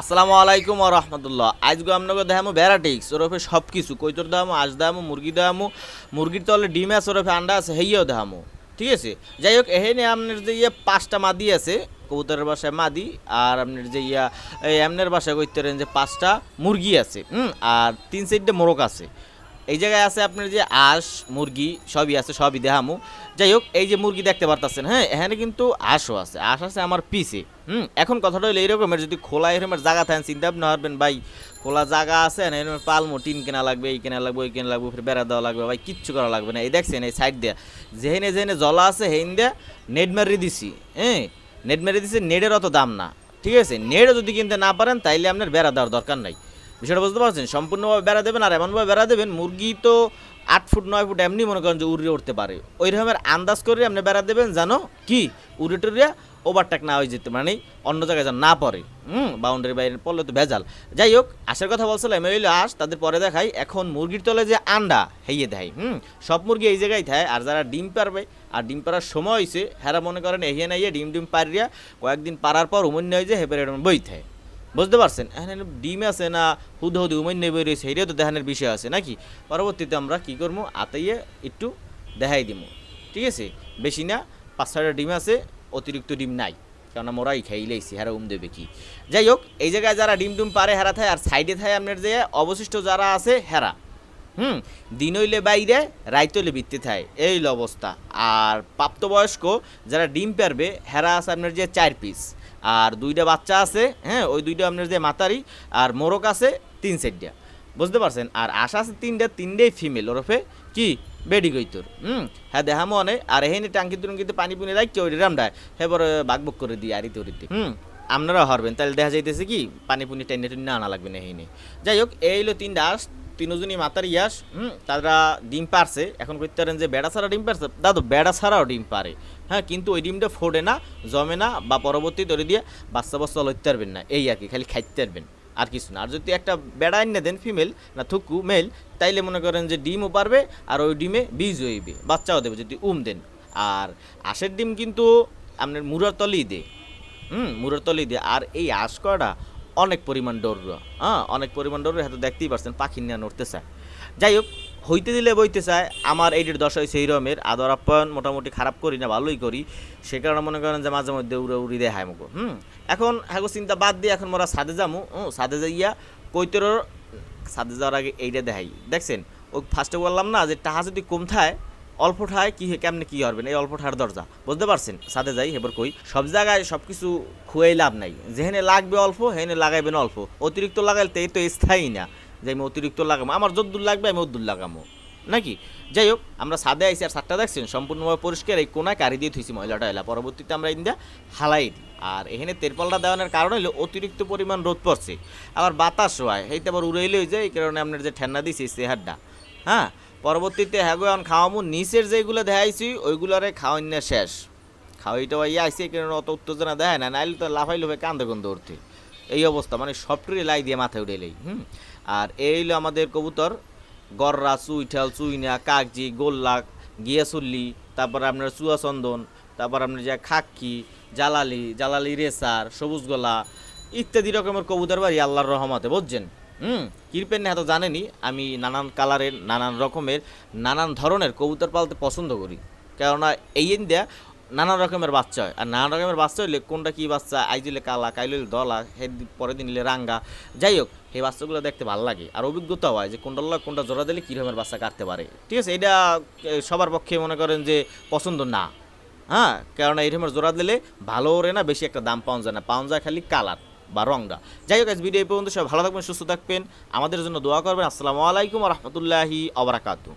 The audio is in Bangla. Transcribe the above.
আসসালামু আলাইকুম রহমতুল্লাহ। আজ গো আপনাকে দেখামো ভ্যারাইটিক্স ওরফে সব কিছু কৈতর দামো আজ দামো মুরগি দামো মুরগির তলে ডিম আছে, ওরফে আন্ডা আছে হেইয়াও দেখামো ঠিক আছে? যাই হোক এহেনে আপনার যে ইয়ে পাঁচটা মাদি আছে, কবুতরের বাসায় মাদি, আর আপনার যে ইয়া এমনের বাসায় কইতে যে পাঁচটা মুরগি আছে, হুম? আর তিন চারটে মোরগ আছে। এই জায়গায় আছে আপনার যে আঁশ, মুরগি, সবই আছে, সবই দেখামু। যাই হোক, এই যে মুরগি দেখতে পারতেছেন হ্যাঁ এখানে কিন্তু আঁশও আছে। আঁশ আছে আমার পিসে হুম? এখন কথাটা হলো এইরকমের যদি খোলা এরকমের জায়গা থাকেন, চিন্তা ভাবনা করবেন, ভাই, খোলা জায়গা আছে, না এরকম পালমো, টিন কেনা লাগবে, এই কেনা লাগবে, ওই কেনা লাগবে ফের বেড়া দেওয়া লাগবে, ভাই, কিচ্ছু করা লাগবে না। এই দেখছেন, এই সাইড দিয়ে, যেহেনে যেহেনে জলা আছে হেন দিয়ে নেট মারি দিছি হ্যাঁ? নেট মারি দিছি, নেটের অত দাম না, ঠিক আছে? নেটও যদি কিনতে না পারেন, তাইলে আপনার বেড়া দেওয়ার দরকার নাই। বিষয়টা বুঝতে পারছেন? সম্পূর্ণভাবে বেড়া দেবেন আর এমনভাবে বেড়া দেবেন, মুরগি তো আট ফুট, নয় ফুট এমনি মনে করেন যে উড়ে উঠতে পারে। ওই রকমের আন্দাজ করে আপনি বেড়া দেবেন জানো কি? উড়ে টুড়ে ওভারটেক না হয়ে যেতে মানে অন্য জায়গায় যেন না পড়ে। হুম বাউন্ডারি বাইরে পড়লে তো ভেজাল। যাই হোক, আসার কথা বলছিলাম এই আস, তাদের পরে দেখাই। এখন মুরগির তলে যে আন্ডা হেইয়ে দেয়, হুম? সব মুরগি এই জায়গায় থাকে আর যারা ডিম পারবে, আর ডিম পারার সময় হয়েছে হেরা মনে করেন এহিয়ে নাইয়ে ডিম ডিম পারিয়া কয়েকদিন পারার পর উমন্য হয়ে যায় হেপের বই থাকে বুঝতে পারছেন? এখানে ডিম আছে না হুদ হুদ উমান্য বই রয়েছে, এটাও তো দেখানোর বিষয় আছে, নাকি? পরবর্তীতে আমরা কি করব? আতাইয়ে একটু দেখাই দিব। ঠিক আছে? বেশি না, পাঁচ ছয়টা ডিম আছে, অতিরিক্ত ডিম নাই। কেননা মোরাই খাই লাইছি, হারা উম দেবে কি? যাই হোক, এই জায়গায় যারা ডিম ডিম পারে, হেরা থাকে আর সাইডে থাকে আপনার যে অবশিষ্ট যারা আছে, হেরা। হুম? দিন হইলে বাইরে, রাইত হইলে বৃত্তি থাকে এই অবস্থা। আর প্রাপ্তবয়স্ক যারা ডিম পারবে, হেরা আছে আপনার যে চার পিস। আর দুইটা বাচ্চা আছে হ্যাঁ ওই দুইটা আপনার যে মাতারি আর মোরক আছে, তিন সাইডটা বুঝতে পারছেন? আর আশা আছে তিনটা, তিনটেই ফিমেল ওরফে কি? বেডি গইতর হুম? হ্যাঁ দেখা মনে, আর এখানে টাঙ্কি টুঙ্কিতে পানি পুনি রাখি ওই রামডায়। বড় বাগবক করে দিই, আরিতে উরিতে হুম? আপনারা হরবেন। তাহলে দেখা যাইতেছে কি? পানি পুনি টেনে টুনি আনা লাগবে না এখানে যাই হোক, এই হলো তিনটা তিনজনই মাতার ইয়াস, হুম, তারা ডিম পারছে। এখন করতে পারেন যে বেড়া ছাড়া ডিম পারছে? দাদু, বেড়া ছাড়াও ডিম পারে। হ্যাঁ কিন্তু ওই ডিমটা ফোড়ে না, জমে না, বা পরবর্তী তৈরি দিয়ে বাচ্চা বাচ্চা লইতে পারবেন না। এই আর কি, খালি খাইতে পারবেন, আর কিছু না। আর যদি একটা বেড়া এনে দেন ফিমেল না থুকু মেল তাইলে মনে করেন যে ডিমও পারবে, আর ওই ডিমে বীজ হইবে, বাচ্চাও দেবে যদি উম দেন। আর আশের ডিম কিন্তু আপনার মুরার তলেই দেয়, হুম, মুরের তলেই দিয়ে। আর এই আঁশ করাটা অনেক পরিমাণ ডর হ্যাঁ অনেক পরিমাণ ডর হয়তো দেখতেই পারছেন, পাখি নিয়ে নড়তে চায়। যাই হোক হইতে দিলে বইতে চায়, আমার এইটির দশাই সেই রকমের আদর আপ্যায়ন মোটামুটি খারাপ করি না, ভালোই করি, সে কারণে মনে করেন যে মাঝে মধ্যে উড়ে উড়ি দেয় হাইমুকো হুম। এখন হ্যাগো চিন্তা বাদ দিয়ে এখন মোরা সাদে যামু, হুম সাদে যাইয়া কৈতরর সাদে যাওয়ার আগে এইটা দেখাই। দেখছেন ও ফার্স্টে বললাম না যে টাহা যদি কম থায় অল্প ঠায় কি কেমনে কী হবেন এই অল্প ঠার দরজা। বুঝতে পারছেন? সাথে যাই, হেবার কই। সব জায়গায় সব কিছু খুয়াই লাভ নাই। যেখানে লাগবে অল্প, হেনে লাগাইবেন অল্প। অতিরিক্ত লাগাইলে তো স্থায়ী না। যে আমি অতিরিক্ত লাগাবো আমার যদ্দূর লাগবে, আমি অদ্দূর লাগাবো নাকি? যাই হোক, আমরা সাদে আইসি আর সাতটা দেখছেন? সম্পূর্ণভাবে পরিষ্কার এই কোনায় কারি দিয়ে থুইছি ময়লাটা এলা পরবর্তীতে আমরা ইন্দা হালাই দিই। আর এখানে তেরপালটা দেওয়ানোর কারণ হলো অতিরিক্ত পরিমাণ রোদ পড়ছে। আবার বাতাস হয়। এইটা আবার উড়াইলে যায় এই কারণে আপনার যে ঠেন্না দিছি সেহারটা হ্যাঁ পরবর্তীতে হ্যাগো এখন খাওয়ামু, নিচের যেগুলো দেখাইছি, ওইগুলারে না শেষ। খাওয়াইটা ইয়ে আইসি কারণ অত উত্তেজনা দেয় না, নাইলে তো লাফাই লোভে কান্দে গন্ধ উঠতে। এই অবস্থা মানে সবটুরি লাই দিয়ে মাথায় উঠে উঠেলেই হুম? আর এই হলো আমাদের কবুতর, গররা, চুইঠাল, চুইনা, কাকজি গোল্লাক গিয়াসুল্লি, তারপর আপনার চুয়াচন্দন, তারপর আপনার যে খাক্কি, জালালি জালালি রেসার, সবুজ গলা, ইত্যাদি রকমের কবুতর বাড়ি আল্লাহর রহমতে, বুঝছেন? হুম কিরপেন না তো জানেনি, আমি নানান কালারের, নানান রকমের, নানান ধরনের কবুতর পালতে পছন্দ করি। কেননা এই ইন্ডিয়া নানান রকমের বাচ্চা হয়। আর নানান রকমের বাচ্চা হইলে কোনটা কি বাচ্চা, আইজিলে কালা কাইলে দলা হে পরের দিন নিলে রাঙ্গা। যাই হোক এই বাচ্চাগুলো দেখতে ভালো লাগে। আর অভিজ্ঞতা হয় যে কোনটা লগ কোনটা জোড়া দিলে কী রকমের বাচ্চা কাটতে পারে। ঠিক আছে এটা সবার পক্ষে মনে করেন যে পছন্দ না। হ্যাঁ কেননা এই রকমের জোড়া দিলে ভালো ওরে না, বেশি একটা দাম পাওয়া যায় না। পাওয়া যায় খালি কালার। বা রংরা যাই হোক, আজ ভিডিও পর্যন্ত। সবাই ভালো থাকবেন, সুস্থ থাকবেন। আমাদের জন্য দোয়া করবেন। আসসালামু আলাইকুম রহমতুল্লাহি আবরাকাতু